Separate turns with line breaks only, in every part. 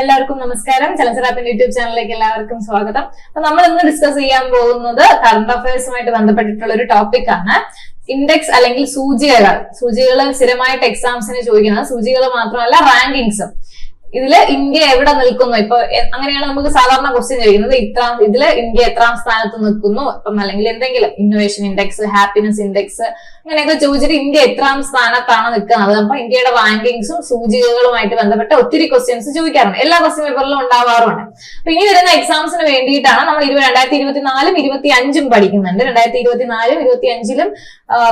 എല്ലാവർക്കും നമസ്കാരം. ചലഞ്ചറാപ്പിന്റെ യൂട്യൂബ് ചാനലിലേക്ക് എല്ലാവർക്കും സ്വാഗതം. അപ്പൊ നമ്മൾ ഇന്ന് ഡിസ്കസ് ചെയ്യാൻ പോകുന്നത് കറണ്ട് അഫയേഴ്സുമായിട്ട് ബന്ധപ്പെട്ടിട്ടുള്ള ഒരു ടോപ്പിക് ആണ്. ഇൻഡെക്സ് അല്ലെങ്കിൽ സൂചികകൾ. സൂചികകൾ സ്ഥിരമായിട്ട് എക്സാംസിന് ചോദിക്കുന്നത് സൂചികൾ മാത്രമല്ല റാങ്കിങ്സും ഇതിൽ ഇന്ത്യ എവിടെ നിൽക്കുന്നു? ഇപ്പൊ അങ്ങനെയാണ് നമുക്ക് സാധാരണ ക്വസ്റ്റ്യൻ ചോദിക്കുന്നത്. ഇത്ര ഇതിൽ ഇന്ത്യ എത്രാം സ്ഥാനത്ത് നിൽക്കുന്നു? ഇപ്പം അല്ലെങ്കിൽ എന്തെങ്കിലും ഇന്നോവേഷൻ ഇൻഡെക്സ് ഹാപ്പിനെസ് ഇൻഡെക്സ് അങ്ങനെയൊക്കെ ചോദിച്ചിട്ട് ഇന്ത്യ എത്രാം സ്ഥാനത്താണ് നിൽക്കുന്നത്? അപ്പൊ ഇന്ത്യയുടെ റാങ്കിങ്സും സൂചികകളുമായിട്ട് ബന്ധപ്പെട്ട ഒത്തിരി ക്വസ്റ്റ്യൻസ് ചോദിക്കാറുണ്ട്. എല്ലാ ക്വസ്റ്റ്യൻ പേപ്പറിലും ഉണ്ടാവാറുണ്ട്. അപ്പൊ ഇനി വരുന്ന എക്സാംസിന് വേണ്ടിയിട്ടാണ് നമ്മൾ ഇരുപത് രണ്ടായിരത്തി ഇരുപത്തിനാലും ഇരുപത്തി അഞ്ചും പഠിക്കുന്നുണ്ട്. രണ്ടായിരത്തി ഇരുപത്തിനാലും ഇരുപത്തി അഞ്ചിലും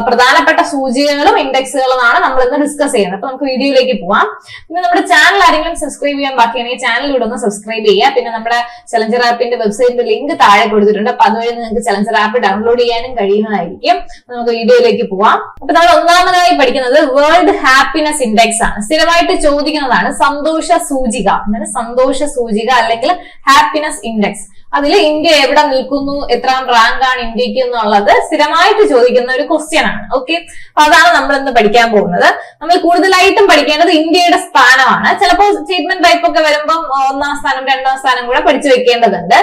പ്രധാനപ്പെട്ട സൂചികകളും ഇൻഡെക്സുകളുമാണ് നമ്മൾ ഇന്ന് ഡിസ്കസ് ചെയ്യുന്നത്. അപ്പൊ നമുക്ക് വീഡിയോയിലേക്ക് പോവാം. പിന്നെ നമ്മുടെ ചാനൽ ആരെങ്കിലും സബ്സ്ക്രൈബ് ചെയ്യാൻ ബാക്കിയാണെങ്കിൽ ചാനലിലൂടെ ഒന്ന് സബ്സ്ക്രൈബ് ചെയ്യുക. പിന്നെ നമ്മുടെ ചലഞ്ചർ ആപ്പിന്റെ വെബ്സൈറ്റിന്റെ ലിങ്ക് താഴെ കൊടുത്തിട്ടുണ്ട്. അപ്പൊ അതുവഴി നിങ്ങൾക്ക് ചലഞ്ചർ ആപ്പ് ഡൗൺലോഡ് ചെയ്യാനും കഴിയുന്നതായിരിക്കും. നമുക്ക് വീഡിയോയിലേക്ക് പോവാം. അപ്പൊ നമ്മൾ ഒന്നാമതായി പഠിക്കുന്നത് വേൾഡ് ഹാപ്പിനെസ് ഇൻഡെക്സ് ആണ്. സ്ഥിരമായിട്ട് ചോദിക്കുന്നതാണ് സന്തോഷ സൂചിക. എന്നാൽ സന്തോഷ സൂചിക അല്ലെങ്കിൽ ഹാപ്പിനെസ് ഇൻഡെക്സ് അതിൽ ഇന്ത്യ എവിടെ നിൽക്കുന്നു എത്രാം റാങ്ക് ആണ് ഇന്ത്യയ്ക്ക് എന്നുള്ളത് സ്ഥിരമായിട്ട് ചോദിക്കുന്ന ഒരു ക്വസ്റ്റ്യൻ ആണ്. ഓക്കെ അപ്പൊ അതാണ് നമ്മൾ ഇന്ന് പഠിക്കാൻ പോകുന്നത്. നമ്മൾ കൂടുതലായിട്ടും പഠിക്കേണ്ടത് ഇന്ത്യയുടെ സ്ഥാനമാണ്. ചിലപ്പോൾ സ്റ്റേറ്റ്മെന്റ് ടൈപ്പ് ഒക്കെ വരുമ്പം ഒന്നാം സ്ഥാനം രണ്ടാം സ്ഥാനം കൂടെ പഠിച്ചു വെക്കേണ്ടതുണ്ട്.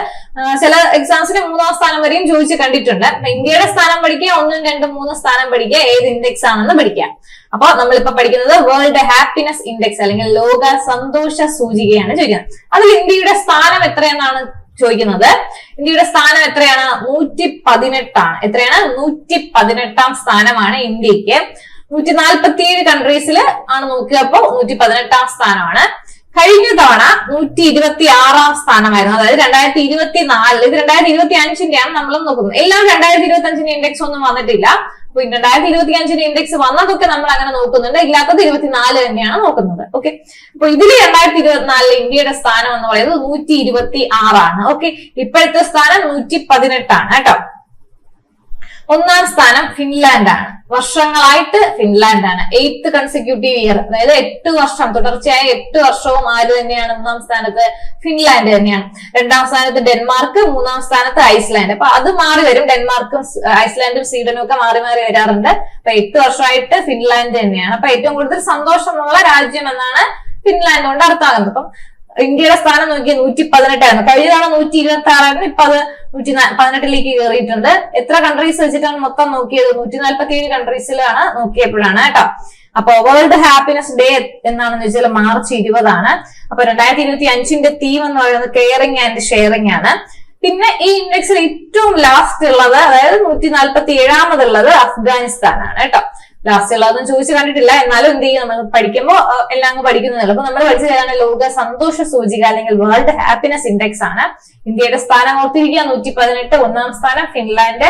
ചില എക്സാംസിന് മൂന്നാം സ്ഥാനം വരെയും ചോദിച്ചു കണ്ടിട്ടുണ്ട്. ഇന്ത്യയുടെ സ്ഥാനം പഠിക്കുക ഒന്നും രണ്ടും മൂന്നും സ്ഥാനം പഠിക്കുക ഏത് ഇൻഡെക്സ് ആണെന്ന് പഠിക്കാം അപ്പൊ നമ്മളിപ്പോ പഠിക്കുന്നത് വേൾഡ് ഹാപ്പിനെസ് ഇൻഡെക്സ് അല്ലെങ്കിൽ ലോക സന്തോഷ സൂചികയാണ് ചോദിക്കുന്നത്. അതിൽ ഇന്ത്യയുടെ സ്ഥാനം എത്രയെന്നാണ് ചോദിക്കുന്നത്. ഇന്ത്യയുടെ സ്ഥാനം എത്രയാണ്? നൂറ്റി പതിനെട്ടാണ് എത്രയാണ്? നൂറ്റി പതിനെട്ടാം സ്ഥാനമാണ് ഇന്ത്യയ്ക്ക് നൂറ്റി നാൽപ്പത്തി ഏഴ് കൺട്രീസിൽ ആണ് നോക്കുക അപ്പൊ നൂറ്റി പതിനെട്ടാം സ്ഥാനമാണ്. കഴിഞ്ഞ തവണ നൂറ്റി ഇരുപത്തി ആറാം സ്ഥാനമായിരുന്നു. അതായത് രണ്ടായിരത്തി ഇരുപത്തി നാലിൽ ഇത് രണ്ടായിരത്തി ഇരുപത്തി അഞ്ചിന്റെയാണ് നമ്മൾ നോക്കുന്നത്. എല്ലാം രണ്ടായിരത്തി ഇരുപത്തി അഞ്ചിന്റെ ഇൻഡെക്സ് ഒന്നും വന്നിട്ടില്ല. അപ്പൊ രണ്ടായിരത്തി ഇരുപത്തി അഞ്ചിന് ഇൻഡെക്സ് വന്നതൊക്കെ നമ്മൾ അങ്ങനെ നോക്കുന്നുണ്ട്. ഇല്ലാത്തത് ഇരുപത്തിനാല് തന്നെയാണ് നോക്കുന്നത്. ഓക്കെ അപ്പൊ ഇതിൽ രണ്ടായിരത്തി ഇരുപത്തിനാലിൽ ഇന്ത്യയുടെ സ്ഥാനം എന്ന് പറയുന്നത് നൂറ്റി ഇരുപത്തി ആറാണ്. ഓക്കെ ഇപ്പോഴത്തെ സ്ഥാനം നൂറ്റി പതിനെട്ടാണ് കേട്ടോ. ഒന്നാം സ്ഥാനം ഫിൻലാൻഡ് ആണ്. വർഷങ്ങളായിട്ട് ഫിൻലാൻഡ് ആണ്. എയ്ത്ത് കൺസിക്യൂട്ടീവ് ഇയർ അതായത് എട്ട് വർഷം തുടർച്ചയായ എട്ട് വർഷവും ആര് തന്നെയാണ് ഒന്നാം സ്ഥാനത്ത്? ഫിൻലാൻഡ് തന്നെയാണ്. രണ്ടാം സ്ഥാനത്ത് ഡെൻമാർക്ക് മൂന്നാം സ്ഥാനത്ത് ഐസ്ലാൻഡ് അപ്പൊ അത് മാറി വരും. ഡെൻമാർക്കും ഐസ്ലാൻഡും സ്വീഡനും ഒക്കെ മാറി മാറി വരാറുണ്ട്. അപ്പൊ എട്ട് വർഷമായിട്ട് ഫിൻലാൻഡ് തന്നെയാണ്. അപ്പൊ ഏറ്റവും കൂടുതൽ സന്തോഷമുള്ള രാജ്യം എന്നാണ് ഫിൻലാൻഡ് കൊണ്ട് അർത്ഥമാകുന്നത്. അപ്പം ഇന്ത്യയുടെ സ്ഥാനം നോക്കിയാൽ നൂറ്റി പതിനെട്ടായിരുന്നു കഴിഞ്ഞ തവണ നൂറ്റി ഇരുപത്തി ആറായിരുന്നു ഇപ്പൊ അത് നൂറ്റി പതിനെട്ടിലേക്ക് കയറിയിട്ടുണ്ട്. എത്ര കൺട്രീസ് വെച്ചിട്ടാണ് മൊത്തം നോക്കിയത്? നൂറ്റി നാല്പത്തി ഏഴ് കൺട്രീസിലാണ് നോക്കിയപ്പോഴാണ് കേട്ടോ. അപ്പൊ വേൾഡ് ഹാപ്പിനെസ് ഡേ എന്നാണെന്ന് വെച്ചാൽ മാർച്ച് ഇരുപതാണ്. അപ്പൊ രണ്ടായിരത്തി ഇരുപത്തി അഞ്ചിന്റെ തീം എന്ന് പറയുന്നത് കെയറിംഗ് ആൻഡ് ഷെയറിംഗ് ആണ്. പിന്നെ ഈ ഇൻഡെക്സിൽ ഏറ്റവും ലാസ്റ്റ് ഉള്ളത് അതായത് നൂറ്റി നാൽപ്പത്തി ഏഴാമതുള്ളത് അഫ്ഗാനിസ്ഥാനാണ് കേട്ടോ. ലാസ്റ്റ് ഉള്ളതൊന്നും ചോദിച്ചു കണ്ടിട്ടില്ല. എന്നാലും എന്ത് ചെയ്യും? നമ്മൾ പഠിക്കുമ്പോൾ എല്ലാം അങ്ങ് പഠിക്കുന്നില്ല അപ്പൊ നമ്മൾ പഠിച്ചത് ഏതാണ്? ലോക സന്തോഷ സൂചിക അല്ലെങ്കിൽ വേൾഡ് ഹാപ്പിനെസ് ഇൻഡെക്സ് ആണ്. ഇന്ത്യയുടെ സ്ഥാനം ഓർത്തിരിക്കുക. നൂറ്റി പതിനെട്ട് ഒന്നാം സ്ഥാനം ഫിൻലാൻഡ്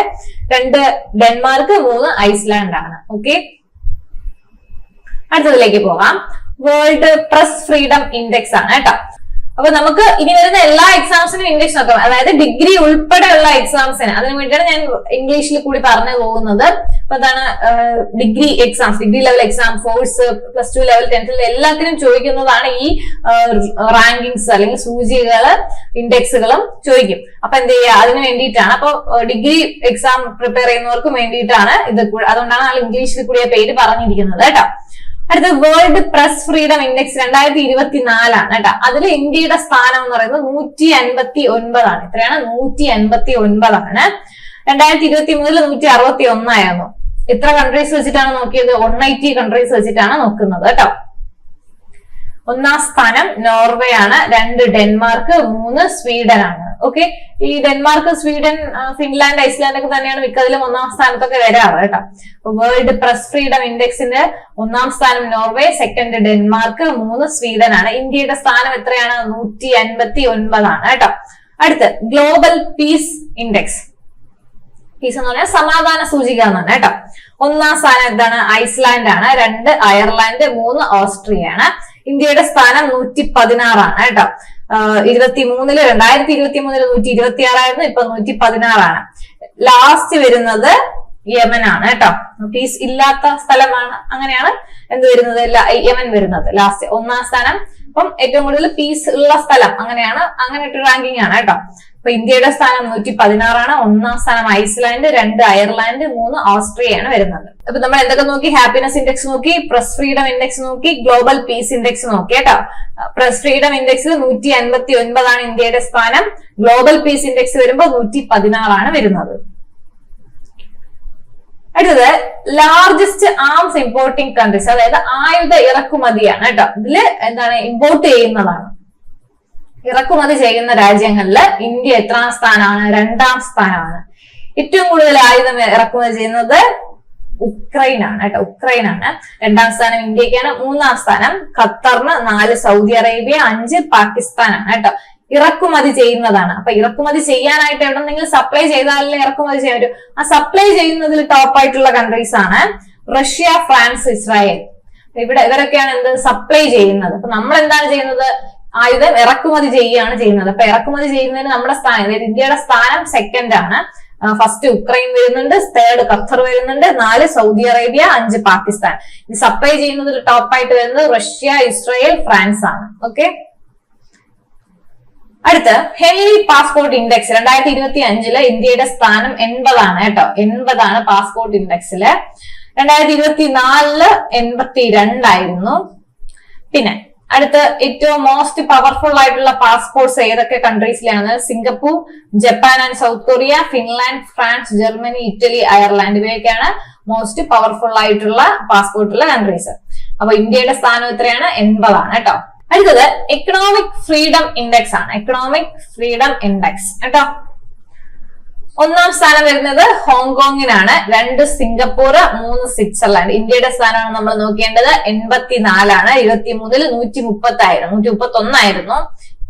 രണ്ട് ഡെൻമാർക്ക് മൂന്ന് ഐസ്ലാൻഡ് ആണ്. ഓക്കെ അടുത്തതിലേക്ക് പോകാം. വേൾഡ് പ്രസ് ഫ്രീഡം ഇൻഡെക്സ് ആണ് കേട്ടോ. അപ്പൊ നമുക്ക് ഇനി വരുന്ന എല്ലാ എക്സാംസിനും ഇംഗ്ലീഷ് നോക്കാം. അതായത് ഡിഗ്രി ഉൾപ്പെടെയുള്ള എക്സാംസിന് അതിന് വേണ്ടിയാണ് ഞാൻ ഇംഗ്ലീഷിൽ കൂടി പറഞ്ഞു പോകുന്നത്. അപ്പൊ അതാണ് degree exams degree level exam for plus two level ടെൻത്തിൽ എല്ലാത്തിനും ചോദിക്കുന്നതാണ് ഈ റാങ്കിങ്സ് അല്ലെങ്കിൽ സൂചികൾ ഇൻഡെക്സുകളും ചോദിക്കും. അപ്പൊ എന്ത് ചെയ്യുക? അതിന് വേണ്ടിയിട്ടാണ്. അപ്പൊ ഡിഗ്രി എക്സാം പ്രിപ്പയർ ചെയ്യുന്നവർക്ക് വേണ്ടിയിട്ടാണ് ഇത് അതുകൊണ്ടാണ് ഇംഗ്ലീഷിൽ കൂടി പേര് പറഞ്ഞിരിക്കുന്നത് കേട്ടോ. അടുത്ത വേൾഡ് പ്രസ് ഫ്രീഡം ഇൻഡെക്സ് രണ്ടായിരത്തി ഇരുപത്തിനാലാണ് കേട്ടോ. അതിൽ ഇന്ത്യയുടെ സ്ഥാനം എന്ന് പറയുന്നത് നൂറ്റി അൻപത്തി ഒൻപതാണ് ഇത്രയാണ് നൂറ്റി അൻപത്തി ഒൻപതാണ് രണ്ടായിരത്തി ഇരുപത്തി മൂന്നിൽ നൂറ്റി അറുപത്തി ഒന്നായിരുന്നു എത്ര കൺട്രീസ് വെച്ചിട്ടാണ് നോക്കിയത്? വൺ എയ്റ്റി കൺട്രീസ് വെച്ചിട്ടാണ് നോക്കുന്നത് കേട്ടോ. ഒന്നാം സ്ഥാനം നോർവേ ആണ് രണ്ട് ഡെൻമാർക്ക് മൂന്ന് സ്വീഡൻ ആണ് ഓക്കെ ഈ ഡെൻമാർക്ക് സ്വീഡൻ ഫിൻലാൻഡ് ഐസ്ലാൻഡ് ഒക്കെ തന്നെയാണ് മിക്കതിലും ഒന്നാം സ്ഥാനത്തൊക്കെ വരാറ് കേട്ടോ. വേൾഡ് പ്രസ് ഫ്രീഡം ഇൻഡെക്സിന്റെ ഒന്നാം സ്ഥാനം നോർവേ സെക്കൻഡ് ഡെൻമാർക്ക് മൂന്ന് സ്വീഡൻ ആണ് ഇന്ത്യയുടെ സ്ഥാനം എത്രയാണ്? നൂറ്റി അൻപത്തി ഒൻപതാണ് കേട്ടോ. അടുത്ത് ഗ്ലോബൽ പീസ് ഇൻഡെക്സ് പീസ് എന്ന് പറഞ്ഞാൽ സമാധാന സൂചിക എന്നാണ് കേട്ടോ. ഒന്നാം സ്ഥാനം എന്താണ്? ഐസ്ലാൻഡ് ആണ്. രണ്ട് അയർലാൻഡ് മൂന്ന് ഓസ്ട്രിയ ആണ്. ഇന്ത്യയുടെ സ്ഥാനം നൂറ്റി പതിനാറാണ് കേട്ടോ. ഇരുപത്തി മൂന്നിൽ രണ്ടായിരത്തി ഇരുപത്തി മൂന്നിൽ നൂറ്റി ഇരുപത്തി ആറായിരുന്നു ഇപ്പൊ നൂറ്റി പതിനാറാണ് ലാസ്റ്റ് വരുന്നത് യമൻ ആണ് കേട്ടോ. പീസ് ഇല്ലാത്ത സ്ഥലമാണ് അങ്ങനെയാണ് എന്ത് വരുന്നത്? യമൻ വരുന്നത്. ലാസ്റ്റ് ഒന്നാം സ്ഥാനം. അപ്പം ഏറ്റവും കൂടുതൽ പീസ് ഉള്ള സ്ഥലം അങ്ങനെയാണ്. അങ്ങനെ ഒരു റാങ്കിങ് ആണ് കേട്ടോ. അപ്പൊ ഇന്ത്യയുടെ സ്ഥാനം നൂറ്റി പതിനാറാണ് ഒന്നാം സ്ഥാനം ഐസ്ലാൻഡ് രണ്ട് അയർലാൻഡ് മൂന്ന് ഓസ്ട്രിയയാണ് വരുന്നത്. അപ്പൊ നമ്മൾ എന്തൊക്കെ നോക്കി? ഹാപ്പിനെസ് ഇൻഡെക്സ് നോക്കി പ്രസ് ഫ്രീഡം ഇൻഡെക്സ് നോക്കി ഗ്ലോബൽ പീസ് ഇൻഡെക്സ് നോക്കി കേട്ടോ. പ്രസ് ഫ്രീഡം ഇൻഡെക്സിൽ നൂറ്റി അൻപത്തി ഒൻപതാണ് ഇന്ത്യയുടെ സ്ഥാനം. ഗ്ലോബൽ പീസ് ഇൻഡെക്സ് വരുമ്പോൾ നൂറ്റി പതിനാറാണ് വരുന്നത്. അടുത്തത് ലാർജസ്റ്റ് ആംസ് ഇമ്പോർട്ടിംഗ് കൺട്രീസ് അതായത് ആയുധ ഇറക്കുമതിയാണ് കേട്ടോ. ഇതിൽ എന്താണ്? ഇമ്പോർട്ട് ചെയ്യുന്നതാണ്. ഇറക്കുമതി ചെയ്യുന്ന രാജ്യങ്ങളിൽ ഇന്ത്യ എത്രാം സ്ഥാനമാണ്? രണ്ടാം സ്ഥാനമാണ്. ഏറ്റവും കൂടുതൽ ആയുധം ഇറക്കുമതി ചെയ്യുന്നത് ഉക്രൈൻ ആണ് കേട്ടോ. ഉക്രൈൻ ആണ് രണ്ടാം സ്ഥാനം ഇന്ത്യക്കാണ്. മൂന്നാം സ്ഥാനം ഖത്തറിന് നാല് സൗദി അറേബ്യ അഞ്ച് പാകിസ്ഥാനാണ് കേട്ടോ. ഇറക്കുമതി ചെയ്യുന്നതാണ്. അപ്പൊ ഇറക്കുമതി ചെയ്യാനായിട്ട് എവിടെ നിങ്ങൾ സപ്ലൈ ചെയ്താലല്ലേ ഇറക്കുമതി ചെയ്യാൻ പറ്റും. ആ സപ്ലൈ ചെയ്യുന്നതിൽ ടോപ്പ് ആയിട്ടുള്ള കൺട്രീസ് ആണ് റഷ്യ ഫ്രാൻസ് ഇസ്രായേൽ. ഇവിടെ ഇവരൊക്കെയാണ് എന്ത് സപ്ലൈ ചെയ്യുന്നത്. അപ്പൊ നമ്മൾ എന്താണ് ചെയ്യുന്നത്? ആയുധം ഇറക്കുമതി ചെയ്യുകയാണ് ചെയ്യുന്നത്. അപ്പൊ ഇറക്കുമതി ചെയ്യുന്നതിന് നമ്മുടെ സ്ഥാനം ഇന്ത്യയുടെ സ്ഥാനം സെക്കൻഡ് ആണ്. ഫസ്റ്റ് ഉക്രൈൻ വരുന്നുണ്ട് തേർഡ് ഖത്തർ വരുന്നുണ്ട് നാല് സൗദി അറേബ്യ അഞ്ച് പാകിസ്ഥാൻ. ഇത് സപ്ലൈ ചെയ്യുന്നതിൽ ടോപ്പായിട്ട് വരുന്നത് റഷ്യ ഇസ്രായേൽ ഫ്രാൻസ് ആണ്. ഓക്കെ അടുത്ത് ഹെൻലി പാസ്പോർട്ട് ഇൻഡെക്സ് രണ്ടായിരത്തി ഇരുപത്തി അഞ്ചിൽ ഇന്ത്യയുടെ സ്ഥാനം എൺപതാണ് കേട്ടോ. എൺപതാണ് പാസ്പോർട്ട് ഇൻഡെക്സിൽ രണ്ടായിരത്തി ഇരുപത്തി നാലിൽ എൺപത്തി രണ്ടായിരുന്നു പിന്നെ അടുത്ത ഏറ്റവും മോസ്റ്റ് പവർഫുൾ ആയിട്ടുള്ള പാസ്പോർട്ട്സ് ഏതൊക്കെ കൺട്രീസിലാണ് Singapore Japan and South Korea Finland France Germany Italy Ireland ഇവയൊക്കെയാണ് മോസ്റ്റ് പവർഫുൾ ആയിട്ടുള്ള പാസ്പോർട്ടുള്ള കൺട്രീസ് അപ്പൊ ഇന്ത്യയുടെ സ്ഥാനം എത്രയാണ്? എൺപതാണ് കേട്ടോ. അടുത്തത് എക്കണോമിക് ഫ്രീഡം ഇൻഡെക്സ് ആണ്. എക്കണോമിക് ഫ്രീഡം ഇൻഡെക്സ് കേട്ടോ. ഒന്നാം സ്ഥാനം വരുന്നത് ഹോങ്കോങ്ങിനാണ്. രണ്ട് സിംഗപ്പൂർ മൂന്ന് സ്വിറ്റ്സർലാൻഡ്. ഇന്ത്യയുടെ സ്ഥാനമാണ് നമ്മൾ നോക്കേണ്ടത്. എൺപത്തിനാലാണ്. ഇരുപത്തി മൂന്നിൽ നൂറ്റി മുപ്പത്തി നൂറ്റി മുപ്പത്തി ഒന്നായിരുന്നു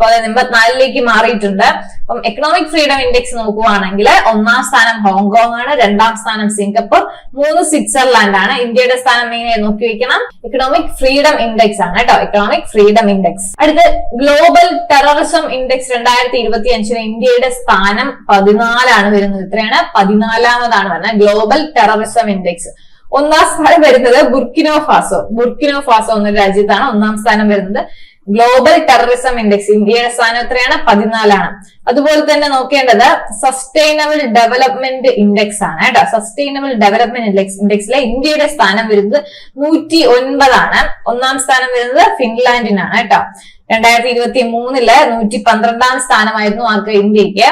അത് എൺപത്തിനാലിലേക്ക് മാറിയിട്ടുണ്ട്. അപ്പം എക്കണോമിക് ഫ്രീഡം ഇൻഡെക്സ് നോക്കുവാണെങ്കിൽ ഒന്നാം സ്ഥാനം ഹോങ്കോങ് ആണ് രണ്ടാം സ്ഥാനം സിംഗപ്പൂർ മൂന്ന് സ്വിറ്റ്സർലാൻഡ് ആണ് ഇന്ത്യയുടെ സ്ഥാനം എങ്ങനെ നോക്കി വെക്കണം? എക്കണോമിക് ഫ്രീഡം ഇൻഡെക്സ് ആണ് കേട്ടോ. എക്കണോമിക് ഫ്രീഡം ഇൻഡെക്സ് അടുത്ത് ഗ്ലോബൽ ടെററിസം ഇൻഡെക്സ് രണ്ടായിരത്തി ഇരുപത്തി അഞ്ചിന് ഇന്ത്യയുടെ സ്ഥാനം പതിനാലാണ് വരുന്നത്. ഇത്രയാണ് പതിനാലാമതാണ് വരുന്നത്. ഗ്ലോബൽ ടെററിസം ഇൻഡെക്സ് ഒന്നാം സ്ഥാനം വരുന്നത് ബുർക്കിനോ ഫാസോ. ബുർക്കിനോ ഫാസോ എന്ന രാജ്യത്താണ് ഒന്നാം സ്ഥാനം വരുന്നത്. ഗ്ലോബൽ ടെററിസം ഇൻഡെക്സ് ഇന്ത്യയുടെ സ്ഥാനം എത്രയാണ്? പതിനാലാണ്. അതുപോലെ തന്നെ നോക്കേണ്ടത് സസ്റ്റൈനബിൾ ഡെവലപ്മെന്റ് ഇൻഡെക്സ് ആണ് കേട്ടോ. സസ്റ്റൈനബിൾ ഡെവലപ്മെന്റ് ഇൻഡെക്സ് ഇൻഡെക്സിലെ ഇന്ത്യയുടെ സ്ഥാനം വരുന്നത് നൂറ്റി ഒൻപതാണ് ഒന്നാം സ്ഥാനം വരുന്നത് ഫിൻലാൻഡിനാണ് കേട്ടോ. രണ്ടായിരത്തി ഇരുപത്തി മൂന്നിൽ നൂറ്റി പന്ത്രണ്ടാം സ്ഥാനമായിരുന്നു ആർക്ക് ഇന്ത്യയ്ക്ക്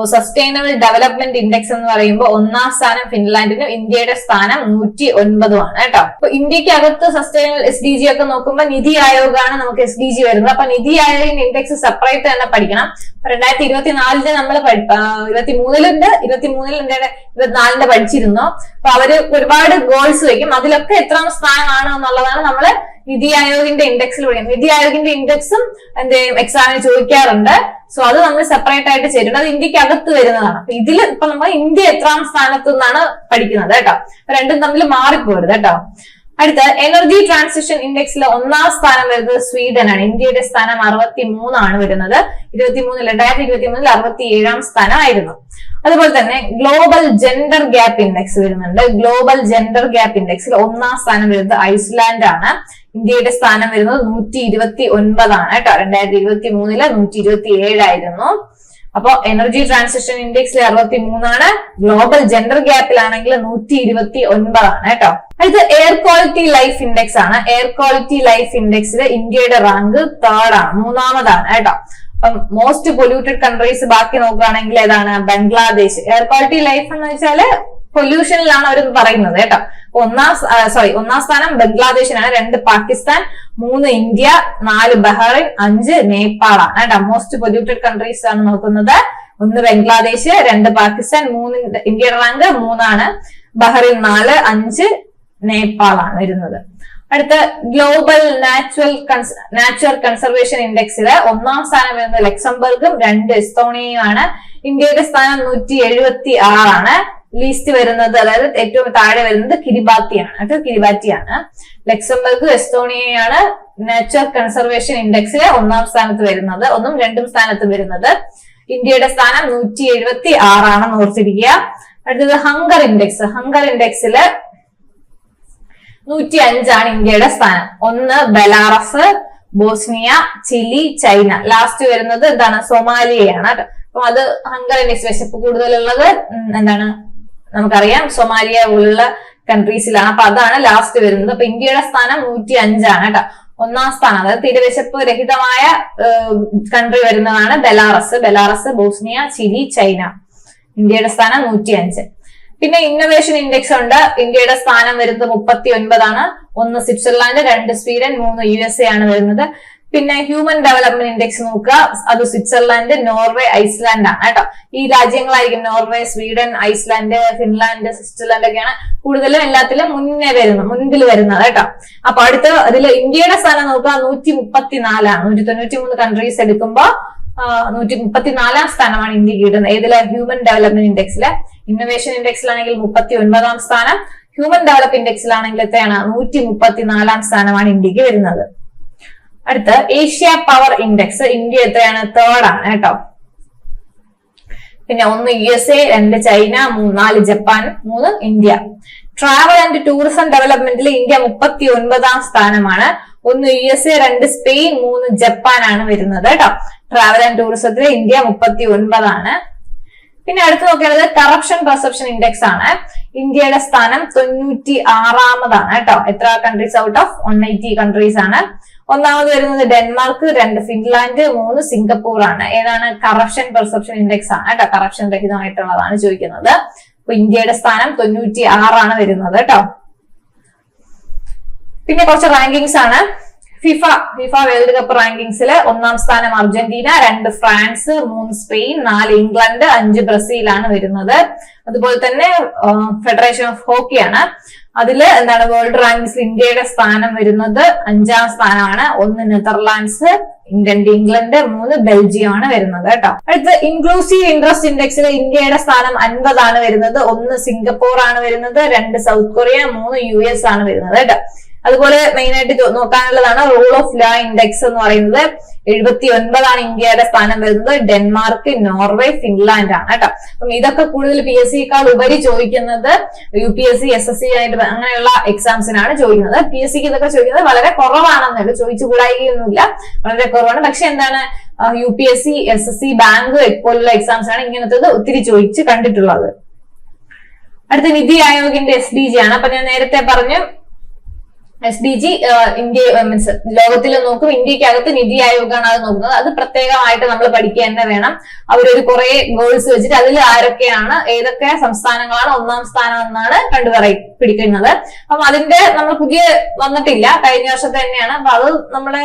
അപ്പോൾ സസ്റ്റൈനബിൾ ഡെവലപ്മെന്റ് ഇൻഡെക്സ് എന്ന് പറയുമ്പോൾ ഒന്നാം സ്ഥാനം ഫിൻലാൻഡിനും ഇന്ത്യയുടെ സ്ഥാനം നൂറ്റി ഒൻപതുമാണ് കേട്ടോ. അപ്പൊ ഇന്ത്യയ്ക്ക് അകത്ത് സസ്റ്റൈനബിൾ എസ് ഡി ജി ഒക്കെ നോക്കുമ്പോൾ നിതി ആയോഗാണ് നമുക്ക് എസ് ഡി ജി വരുന്നത്. അപ്പൊ നിതി ആയോഗിന്റെ ഇൻഡെക്സ് സെപ്പറേറ്റ് തന്നെ പഠിക്കണം. രണ്ടായിരത്തി ഇരുപത്തി നാലിൽ നമ്മൾ ഇരുപത്തി മൂന്നിലുണ്ട് ഇരുപത്തി ഇന്ത്യയുടെ ഇരുപത്തിനാലിന്റെ പഠിച്ചിരുന്നു. അപ്പൊ അവർ ഒരുപാട് ഗോൾസ് വെക്കും. അതിലൊക്കെ എത്രാം സ്ഥാനമാണ് എന്നുള്ളതാണ് നമ്മൾ നിതി ആയോഗിന്റെ പഠിക്കുന്നത് നിതി ആയോഗിന്റെ ഇൻഡെക്സും എന്ത് എക്സാമിന് ചോദിക്കാറുണ്ട്. സോ അത് നമ്മൾ സെപ്പറേറ്റ് ആയിട്ട് ചേരും അത് ഇന്ത്യയ്ക്ക് അകത്ത് വരുന്നതാണ്. അപ്പൊ ഇതിൽ ഇപ്പൊ നമ്മൾ ഇന്ത്യ എത്രാം സ്ഥാനത്തു നിന്നാണ് പഠിക്കുന്നത് കേട്ടോ. രണ്ടും തമ്മിൽ മാറിപ്പോരുത് കേട്ടോ. അടുത്ത എനർജി ട്രാൻസിഷൻ ഇൻഡെക്സിൽ ഒന്നാം സ്ഥാനം വരുന്നത് സ്വീഡനാണ്. ഇന്ത്യയുടെ സ്ഥാനം അറുപത്തി മൂന്നാണ് വരുന്നത്. ഇരുപത്തി മൂന്നിൽ രണ്ടായിരത്തി ഇരുപത്തി മൂന്നിൽ അറുപത്തി ഏഴാം സ്ഥാനമായിരുന്നു. അതുപോലെ തന്നെ ഗ്ലോബൽ ജെൻഡർ ഗ്യാപ്പ് ഇൻഡെക്സ് വരുന്നുണ്ട്. ഗ്ലോബൽ ജെൻഡർ ഗ്യാപ്പ് ഇൻഡെക്സിൽ ഒന്നാം സ്ഥാനം വരുന്നത് ഐസ്ലാൻഡ് ആണ് ഇന്ത്യയുടെ സ്ഥാനം വരുന്നത് നൂറ്റി ഇരുപത്തി ഒൻപതാണ് കേട്ടോ. രണ്ടായിരത്തി ഇരുപത്തി മൂന്നിൽ നൂറ്റി ഇരുപത്തി ഏഴായിരുന്നു അപ്പോ എനർജി ട്രാൻസിഷൻ ഇൻഡെക്സിൽ അറുപത്തി മൂന്നാണ് ഗ്ലോബൽ ജെൻഡർ ഗ്യാപ്പിലാണെങ്കിൽ നൂറ്റി ഇരുപത്തി ഒൻപതാണ് കേട്ടോ അടുത്ത എയർ ക്വാളിറ്റി ലൈഫ് ഇൻഡെക്സ് ആണ്. എയർ ക്വാളിറ്റി ലൈഫ് ഇൻഡെക്സിൽ ഇന്ത്യയുടെ റാങ്ക് തേർഡ് ആണ് മൂന്നാമതാണ് കേട്ടോ അപ്പം മോസ്റ്റ് പൊല്യൂട്ടഡ് കൺട്രീസ് ബാക്കി നോക്കുകയാണെങ്കിൽ ഏതാണ്? ബംഗ്ലാദേശ്. എയർ ക്വാളിറ്റി ലൈഫ് എന്ന് വെച്ചാൽ പൊല്യൂഷനിലാണ് അവർ പറയുന്നത് കേട്ടോ ഒന്നാം സോറി ഒന്നാം സ്ഥാനം ബംഗ്ലാദേശിനാണ് രണ്ട് പാകിസ്ഥാൻ മൂന്ന് ഇന്ത്യ നാല് ബഹ്റൈൻ അഞ്ച് നേപ്പാളാണ്. കേട്ടോ മോസ്റ്റ് പൊല്യൂട്ടഡ് കൺട്രീസ് ആണ് നോക്കുന്നത്. ഒന്ന് ബംഗ്ലാദേശ് രണ്ട് പാകിസ്ഥാൻ മൂന്ന് ഇന്ത്യയുടെ റാങ്ക് മൂന്നാണ്. ബഹ്റൈൻ നാല് അഞ്ച് നേപ്പാളാണ് വരുന്നത്. അടുത്ത ഗ്ലോബൽ നാച്ചുറൽ നാച്ചുറൽ കൺസർവേഷൻ ഇൻഡെക്സിൽ ഒന്നാം സ്ഥാനം വരുന്നത് ലക്സംബർഗും രണ്ട് എസ്തോണിയയുമാണ് ഇന്ത്യയുടെ സ്ഥാനം നൂറ്റി എഴുപത്തി ആറാണ്. ലീസ്റ്റ് വരുന്നത് അതായത് ഏറ്റവും താഴെ വരുന്നത് കിരിബാത്തിയാണ്. കേട്ടോ കിരിബാറ്റിയാണ്. ലക്സംബർഗ് എസ്തോണിയയാണ് നാച്ചുറൽ കൺസർവേഷൻ ഇൻഡെക്സിലെ ഒന്നാം സ്ഥാനത്ത് വരുന്നത്. ഒന്നും രണ്ടും സ്ഥാനത്ത് വരുന്നത്. ഇന്ത്യയുടെ സ്ഥാനം നൂറ്റി എഴുപത്തി ആറാണെന്ന് ഓർത്തിരിക്കുക. അടുത്തത് ഹങ്കർ ഇൻഡെക്സ് ഹങ്കർ ഇൻഡെക്സിൽ നൂറ്റി അഞ്ചാണ് ഇന്ത്യയുടെ സ്ഥാനം. ഒന്ന് Belarus Bosnia Chile China. Last വരുന്നത് എന്താണ്? സൊമാലിയയാണ്. അപ്പൊ അത് ഹങ്കർ ഇൻഡെക്സ് വിശപ്പ് കൂടുതലുള്ളത് എന്താണ്? നമുക്കറിയാം സൊമാലിയ പോലുള്ള കൺട്രീസിലാണ് അപ്പൊ അതാണ് ലാസ്റ്റ് വരുന്നത്. അപ്പൊ ഇന്ത്യയുടെ സ്ഥാനം നൂറ്റി അഞ്ചാണ് കേട്ടോ. ഒന്നാം സ്ഥാനം. അതായത് തീരവിശപ്പ് രഹിതമായ കൺട്രി വരുന്നതാണ് Belarus. Belarus Bosnia Chile China. ഇന്ത്യയുടെ സ്ഥാനം നൂറ്റി അഞ്ച് പിന്നെ ഇന്നോവേഷൻ ഇൻഡെക്സ് ഉണ്ട്. ഇന്ത്യയുടെ സ്ഥാനം വരുന്നത് മുപ്പത്തി ഒൻപതാണ് ഒന്ന് സ്വിറ്റ്സർലാൻഡ് രണ്ട് സ്വീഡൻ മൂന്ന് യു എസ് എ ആണ് വരുന്നത്. പിന്നെ ഹ്യൂമൻ ഡെവലപ്മെന്റ് ഇൻഡെക്സ് നോക്കുക. അത് സ്വിറ്റ്സർലാൻഡ് നോർവേ ഐസ്ലാൻഡ് ആണ് കേട്ടോ. ഈ രാജ്യങ്ങളായിരിക്കും Norway Sweden Iceland Finland Switzerland ഒക്കെയാണ് കൂടുതലും എല്ലാത്തിലും മുന്നേ വരുന്നത് മുൻപിൽ വരുന്നത് കേട്ടോ. അപ്പൊ അടുത്ത അതിൽ ഇന്ത്യയുടെ സ്ഥാനം നോക്കുക. നൂറ്റി മുപ്പത്തിനാലാണ് നൂറ്റി തൊണ്ണൂറ്റി മൂന്ന് കൺട്രീസ് എടുക്കുമ്പോൾ നൂറ്റി മുപ്പത്തിനാലാം സ്ഥാനമാണ് ഇന്ത്യ കിട്ടുന്നത്. ഏതിലെ? ഹ്യൂമൻ ഡെവലപ്മെന്റ് ഇൻഡെക്സിലെ ഇന്നോവേഷൻ ഇൻഡെക്സിലാണെങ്കിൽ മുപ്പത്തി ഒൻപതാം സ്ഥാനം. ഹ്യൂമൻ ഡെവലപ്പ് ഇൻഡെക്സിലാണെങ്കിൽ എത്രയാണ്? നൂറ്റി മുപ്പത്തിനാലാം സ്ഥാനമാണ് ഇന്ത്യയ്ക്ക് വരുന്നത്. അടുത്ത ഏഷ്യ പവർ ഇൻഡെക്സ്. ഇന്ത്യ എത്രയാണ്? തേർഡ് ആണ് കേട്ടോ. പിന്നെ ഒന്ന് യു എസ് എ രണ്ട് ചൈന നാല് ജപ്പാൻ മൂന്ന് ഇന്ത്യ. ട്രാവൽ ആൻഡ് ടൂറിസം ഡെവലപ്മെന്റിൽ ഇന്ത്യ മുപ്പത്തി ഒൻപതാം സ്ഥാനമാണ്. ഒന്ന് യു എസ് എ രണ്ട് സ്പെയിൻ മൂന്ന് ജപ്പാൻ ആണ് വരുന്നത് കേട്ടോ. ട്രാവൽ ആൻഡ് ടൂറിസത്തിൽ ഇന്ത്യ മുപ്പത്തി ഒൻപതാണ് പിന്നെ അടുത്ത് നോക്കേണ്ടത് കറപ്ഷൻ പെർസെപ്ഷൻ ഇൻഡെക്സ് ആണ്. ഇന്ത്യയുടെ സ്ഥാനം തൊണ്ണൂറ്റി ആറാമതാണ് കേട്ടോ. എത്ര countries out of one eighty countries ആണ്. ഒന്നാമത് വരുന്നത് ഡെൻമാർക്ക് രണ്ട് ഫിൻലാൻഡ് മൂന്ന് സിംഗപ്പൂർ ആണ് ഏതാണ്? കറപ്ഷൻ പെർസെപ്ഷൻ ഇൻഡെക്സ് ആണ് കേട്ടോ. കറപ്ഷൻ രഹിതമായിട്ടുള്ളതാണ് ചോദിക്കുന്നത്. അപ്പൊ ഇന്ത്യയുടെ സ്ഥാനം തൊണ്ണൂറ്റി ആറാണ് വരുന്നത് കേട്ടോ. പിന്നെ കുറച്ച് റാങ്കിങ്സ് ആണ്. ഫിഫ ഫിഫ വേൾഡ് കപ്പ് റാങ്കിങ്സിൽ ഒന്നാം സ്ഥാനം അർജന്റീന രണ്ട് ഫ്രാൻസ് മൂന്ന് സ്പെയിൻ നാല് ഇംഗ്ലണ്ട് അഞ്ച് ബ്രസീലാണ് വരുന്നത്. അതുപോലെ തന്നെ ഫെഡറേഷൻ ഓഫ് ഹോക്കിയാണ് അതിൽ എന്താണ് വേൾഡ് റാങ്കിങ്സിൽ ഇന്ത്യയുടെ സ്ഥാനം വരുന്നത്? അഞ്ചാം സ്ഥാനമാണ്. ഒന്ന് നെതർലാൻഡ്സ് രണ്ട് ഇംഗ്ലണ്ട് മൂന്ന് ബെൽജിയം ആണ് വരുന്നത് കേട്ടോ. അടുത്ത ഇൻക്ലൂസീവ് ഇൻട്രസ്റ്റ് ഇൻഡെക്സിൽ ഇന്ത്യയുടെ സ്ഥാനം അൻപതാണ് വരുന്നത്. ഒന്ന് സിംഗപ്പൂർ ആണ് വരുന്നത് രണ്ട് സൗത്ത് കൊറിയ മൂന്ന് യു ആണ് വരുന്നത് കേട്ടോ. അതുപോലെ മെയിൻ ആയിട്ട് നോക്കാനുള്ളതാണ് റൂൾ ഓഫ് ലോ ഇൻഡെക്സ് എന്ന് പറയുന്നത് എഴുപത്തി ഒൻപതാണ് ഇന്ത്യയുടെ സ്ഥാനം വരുന്നത് ഡെൻമാർക്ക് നോർവേ ഫിൻലാൻഡ് ആണ് കേട്ടോ. അപ്പം ഇതൊക്കെ കൂടുതൽ പി എസ് സിക്കാൾ ഉപരി ചോദിക്കുന്നത് U P S C S S C ആയിട്ട് അങ്ങനെയുള്ള എക്സാംസിനാണ് ചോദിക്കുന്നത്. പി എസ് സിക്ക് ഇതൊക്കെ ചോദിക്കുന്നത് വളരെ കുറവാണെന്നല്ല ചോദിച്ചു കൂടായികയൊന്നുമില്ല. വളരെ കുറവാണ്. പക്ഷെ എന്താണ് U P S C S S C bank പോലുള്ള എക്സാംസ് ആണ് ഇങ്ങനത്തത് ഒത്തിരി ചോദിച്ച് കണ്ടിട്ടുള്ളത്. അടുത്ത നിതി ആയോഗിന്റെ എസ് ഡി ജി ആണ്. അപ്പൊ ഞാൻ നേരത്തെ പറഞ്ഞു S D G India means ലോകത്തിൽ നോക്കും ഇന്ത്യക്കകത്ത് നിതി ആയോഗാണ് അത് നോക്കുന്നത്. അത് പ്രത്യേകമായിട്ട് നമ്മൾ പഠിക്കുക തന്നെ വേണം. അവരൊരു കുറെ ഗോൾസ് വെച്ചിട്ട് അതിൽ ആരൊക്കെയാണ് ഏതൊക്കെ സംസ്ഥാനങ്ങളാണ് ഒന്നാം സ്ഥാനം എന്നാണ് കണ്ടു പറയ പിടിക്കുന്നത്. അപ്പം അതിന്റെ നമ്മൾ പുതിയ വന്നിട്ടില്ല. കഴിഞ്ഞ വർഷത്തെ തന്നെയാണ്. അപ്പൊ അത് നമ്മുടെ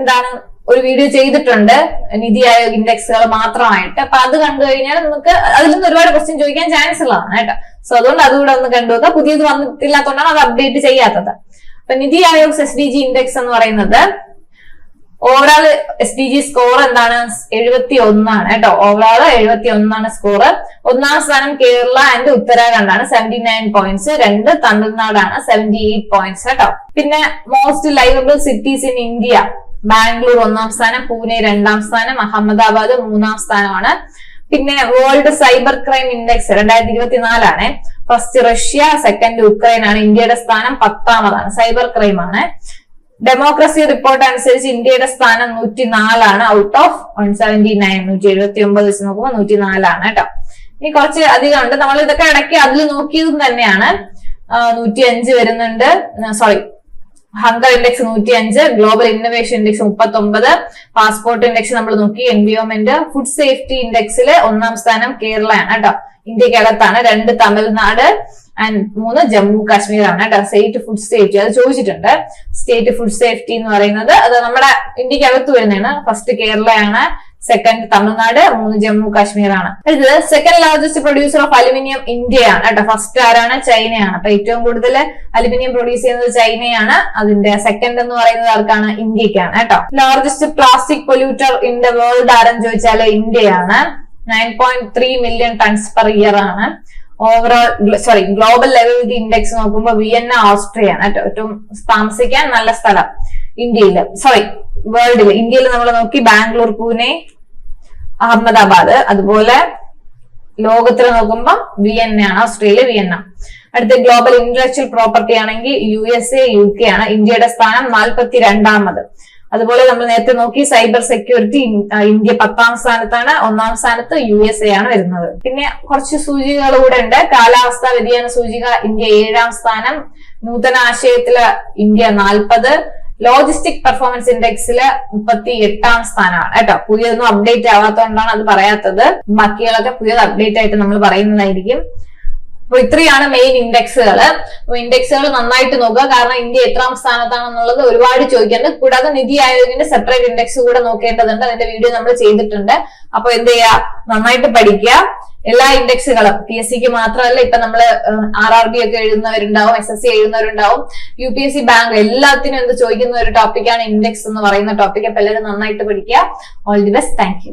എന്താണ് ഒരു വീഡിയോ ചെയ്തിട്ടുണ്ട്. നിതി ആയോഗ് ഇൻഡെക്സുകൾ മാത്രമായിട്ട്. അപ്പൊ അത് കണ്ടു കഴിഞ്ഞാൽ നമുക്ക് അതിൽ നിന്ന് ഒരുപാട് ക്വസ്റ്റ്യൻ ചോദിക്കാൻ ചാൻസ് ഉള്ളതാണ് കേട്ടോ. സോ അതുകൊണ്ട് അതുകൂടെ ഒന്ന് കണ്ടുവെക്കുക പുതിയത് വന്നിട്ടില്ലാത്തതുകൊണ്ടാണ് അത് അപ്ഡേറ്റ് ചെയ്യാത്തത്. അപ്പൊ NITI Aayog S D G index എന്ന് പറയുന്നത് overall S D G score എന്താണ്? എഴുപത്തി ഒന്നാണ് കേട്ടോ. ഓവറോൾ എഴുപത്തി ഒന്നാണ് സ്കോർ ഒന്നാം സ്ഥാനം കേരള ആൻഡ് ഉത്തരാഖണ്ഡാണ്. സെവന്റി നയൻ പോയിന്റ്സ് രണ്ട് തമിഴ്നാടാണ്. സെവന്റി എയ്റ്റ് പോയിന്റ്സ് കേട്ടോ. പിന്നെ most livable cities in India Bangalore ഒന്നാം സ്ഥാനം പൂനെ രണ്ടാം സ്ഥാനം അഹമ്മദാബാദ് മൂന്നാം സ്ഥാനമാണ്. പിന്നെ വേൾഡ് സൈബർ ക്രൈം ഇൻഡെക്സ് രണ്ടായിരത്തി ഇരുപത്തിനാലാണ്. ഫസ്റ്റ് റഷ്യ സെക്കൻഡ് ഉക്രൈൻ ആണ് ഇന്ത്യയുടെ സ്ഥാനം പത്താമതാണ്. സൈബർ ക്രൈം ആണ്. ഡെമോക്രസി റിപ്പോർട്ട് അനുസരിച്ച് ഇന്ത്യയുടെ സ്ഥാനം നൂറ്റി നാലാണ് out of one seventy nine നൂറ്റി എഴുപത്തി ഒമ്പത് വെച്ച് നോക്കുമ്പോൾ നൂറ്റി നാലാണ് കേട്ടോ. ഇനി കുറച്ച് അധികം ഉണ്ട്. നമ്മൾ ഇതൊക്കെ ഇടയ്ക്ക് അതിൽ നോക്കിയതും തന്നെയാണ്. നൂറ്റി അഞ്ച് വരുന്നുണ്ട്. സോറി ഹങ്കർ ഇൻഡെക്സ് നൂറ്റി അഞ്ച് ഗ്ലോബൽ ഇന്നോവേഷൻ ഇൻഡെക്സ് മുപ്പത്തി ഒമ്പത് പാസ്പോർട്ട് ഇൻഡെക്സ് നമ്മൾ നോക്കി എൻവിയോൺമെന്റ് ഫുഡ് സേഫ്റ്റി ഇൻഡെക്സിൽ ഒന്നാം സ്ഥാനം കേരളയാണ് കേട്ടോ ഇന്ത്യക്കകത്താണ് രണ്ട് തമിഴ്നാട് ആൻഡ് മൂന്ന് ജമ്മു കാശ്മീർ ആണ് കേട്ടോ സ്റ്റേറ്റ് ഫുഡ് സേഫ്റ്റി അത് ചോദിച്ചിട്ടുണ്ട്. സ്റ്റേറ്റ് ഫുഡ് സേഫ്റ്റി എന്ന് പറയുന്നത് അത് നമ്മുടെ ഇന്ത്യക്കകത്ത് വരുന്നതാണ്. ഫസ്റ്റ് കേരളയാണ്. സെക്കൻഡ് തമിഴ്നാട് മൂന്ന് ജമ്മു കാശ്മീർ ആണ് അടുത്തത് second largest producer of aluminium ഇന്ത്യയാണ് കേട്ടോ. ഫസ്റ്റ് ആരാണ്? ചൈനയാണ്. അപ്പൊ ഏറ്റവും കൂടുതൽ അലുമിനിയം പ്രൊഡ്യൂസ് ചെയ്യുന്നത് ചൈനയാണ്. അതിന്റെ സെക്കൻഡ് എന്ന് പറയുന്നത് ആർക്കാണ്? ഇന്ത്യക്കാണ് കേട്ടോ. Largest plastic polluter in the world ആരെന്ന് ചോദിച്ചാൽ ഇന്ത്യയാണ്. Nine point three million tons per year ആണ്. Overall sorry global liveability index നോക്കുമ്പോൾ വിയന്ന ഓസ്ട്രിയ ആണ് ഏറ്റവും താമസിക്കാൻ നല്ല സ്ഥലം ഇന്ത്യയിൽ. സോറി വേൾഡിൽ ഇന്ത്യയിൽ നമ്മൾ നോക്കി ബാംഗ്ലൂർ പൂനെ അഹമ്മദാബാദ്. അതുപോലെ ലോകത്തിൽ നോക്കുമ്പോൾ വിയന്ന ആണ് ഓസ്ട്രേലിയ വിയന്ന. അടുത്ത ഗ്ലോബൽ ഇന്റലക്ച്വൽ പ്രോപ്പർട്ടി ആണെങ്കിൽ U S A U K ആണ്. ഇന്ത്യയുടെ സ്ഥാനം നാൽപ്പത്തി രണ്ടാമത് അതുപോലെ നമ്മൾ നേരത്തെ നോക്കി സൈബർ സെക്യൂരിറ്റി ഇന്ത്യ പത്താം സ്ഥാനത്താണ് ഒന്നാം സ്ഥാനത്ത് യു എസ് എ ആണ് വരുന്നത്. പിന്നെ കുറച്ച് സൂചികകൾ കൂടെ ഉണ്ട്. കാലാവസ്ഥാ വ്യതിയാന സൂചിക ഇന്ത്യ ഏഴാം സ്ഥാനം. നൂതന ആശയത്തിൽ ഇന്ത്യ നാൽപ്പത് ലോജിസ്റ്റിക് പെർഫോമൻസ് ഇൻഡെക്സിൽ മുപ്പത്തി എട്ടാം സ്ഥാനമാണ് കേട്ടോ. പുതിയതൊന്നും അപ്ഡേറ്റ് ആവാത്തതുകൊണ്ടാണ് അത് പറയാത്തത്. ബാക്കികളൊക്കെ പുതിയത് അപ്ഡേറ്റ് ആയിട്ട് നമ്മൾ പറയുന്നതായിരിക്കും. അപ്പൊ ഇത്രയാണ് മെയിൻ ഇൻഡെക്സുകൾ ഇൻഡെക്സുകൾ നന്നായിട്ട് നോക്കുക. കാരണം ഇന്ത്യ എത്രാം സ്ഥാനത്താണെന്നുള്ളത് ഒരുപാട് ചോദിക്കുന്നുണ്ട് കൂടാതെ നിതി ആയോഗിന്റെ സെപ്പറേറ്റ് ഇൻഡെക്സ് കൂടെ നോക്കേണ്ടതുണ്ട്. അതിന്റെ വീഡിയോ നമ്മൾ ചെയ്തിട്ടുണ്ട്. അപ്പൊ എന്ത് ചെയ്യുക? നന്നായിട്ട് പഠിക്കുക. എല്ലാ ഇൻഡെക്സുകളും. പി എസ് സിക്ക് മാത്രമല്ല ഇപ്പൊ നമ്മൾ ആർ ആർ ബി ഒക്കെ എഴുതുന്നവരുണ്ടാവും S S C എഴുതുന്നവരുണ്ടാവും. U P S C bank എല്ലാത്തിനും എന്ത് ചോദിക്കുന്ന ഒരു ടോപ്പിക്കാണ് ഇൻഡെക്സ് എന്ന് പറയുന്ന ടോപ്പിക് അപ്പൊ എല്ലാവരും നന്നായിട്ട് പഠിക്കുക. All the best thank